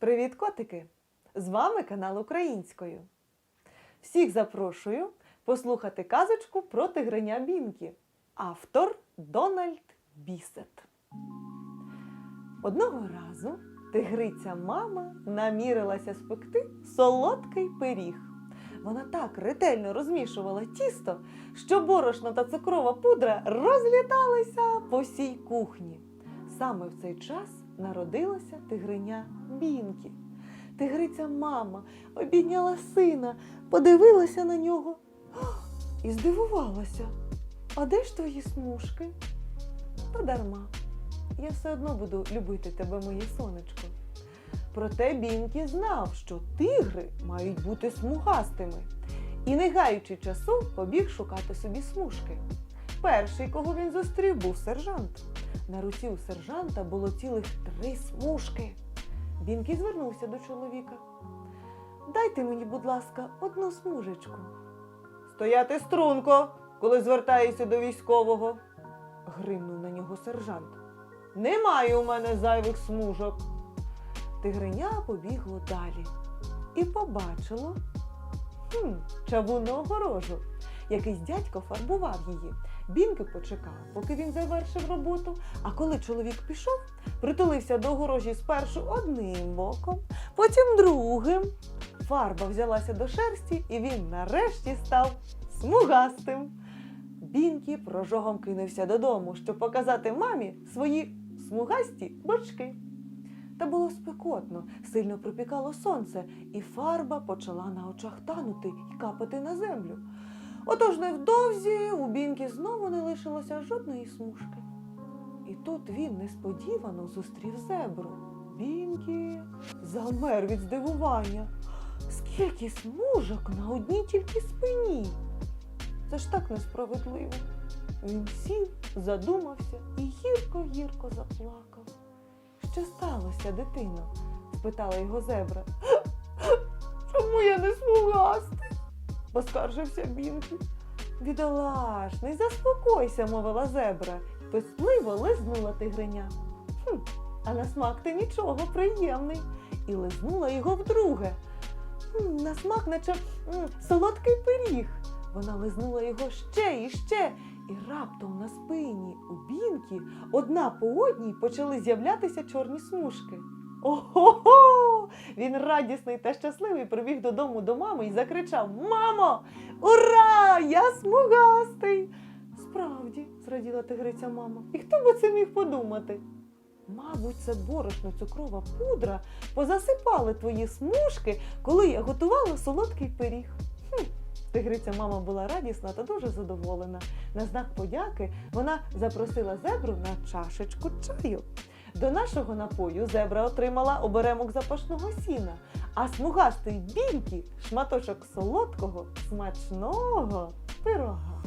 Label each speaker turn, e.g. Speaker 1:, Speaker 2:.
Speaker 1: Привіт, котики! З вами канал Українською. Всіх запрошую послухати казочку про тигриня Бінкі. Автор Дональд Бісет. Одного разу тигриця мама намірилася спекти солодкий пиріг. Вона так ретельно розмішувала тісто, що борошно та цукрова пудра розліталися по всій кухні. Саме в цей час народилася тигриня Бінкі. Тигриця мама обійняла сина, подивилася на нього і здивувалася. А де ж твої смужки? Та дарма. Я все одно буду любити тебе, моє сонечко. Проте Бінкі знав, що тигри мають бути смугастими. І, не гаючи часу, побіг шукати собі смужки. Перший, кого він зустрів, був сержант. На руці у сержанта було цілих три смужки. Бінкі звернувся до чоловіка. Дайте мені, будь ласка, одну смужечку. Стояти струнко, коли звертаєшся до військового, гримнув на нього сержант. Немає у мене зайвих смужок. Тигриня побігло далі і побачило хм, чавунну огорожу. Якийсь дядько фарбував її. Бінки почекав, поки він завершив роботу. А коли чоловік пішов, притулився до огорожі спершу одним боком, потім другим. Фарба взялася до шерсті, і він нарешті став смугастим. Бінкі прожогом кинувся додому, щоб показати мамі свої смугасті бочки. Та було спекотно, сильно припікало сонце, і фарба почала на очах танути і капати на землю. Отож невдовзі у Бінкі знову не лишилося жодної смужки. І тут він несподівано зустрів зебру. Бінкі замер від здивування. Скільки смужок на одній тільки спині. Це ж так несправедливо. Він сів, задумався і гірко-гірко заплакав. Що сталося, дитино? спитала його зебра. Чому я не смугастий? Поскаржився Бінкі. Бідолашний, заспокойся, мовила зебра, пестливо лизнула тигриня. Хм, а на смак ти нічого приємний. І лизнула його вдруге. Хм, на смак, наче м, солодкий пиріг. Вона лизнула його ще і ще, і раптом на спині у бінки одна по одній почали з'являтися чорні смужки. Ого! Він радісний та щасливий прибіг додому до мами і закричав: Мамо! Ура! Я смугастий! Справді, зраділа тигриця мама. І хто би це міг подумати? Мабуть, це борошно цукрова пудра позасипали твої смужки, коли я готувала солодкий пиріг. Хм. Тигриця мама була радісна та дуже задоволена. На знак подяки вона запросила зебру на чашечку чаю. До нашого напою зебра отримала оберемок запашного сіна, а смугастий бінкі шматочок солодкого, смачного пирога.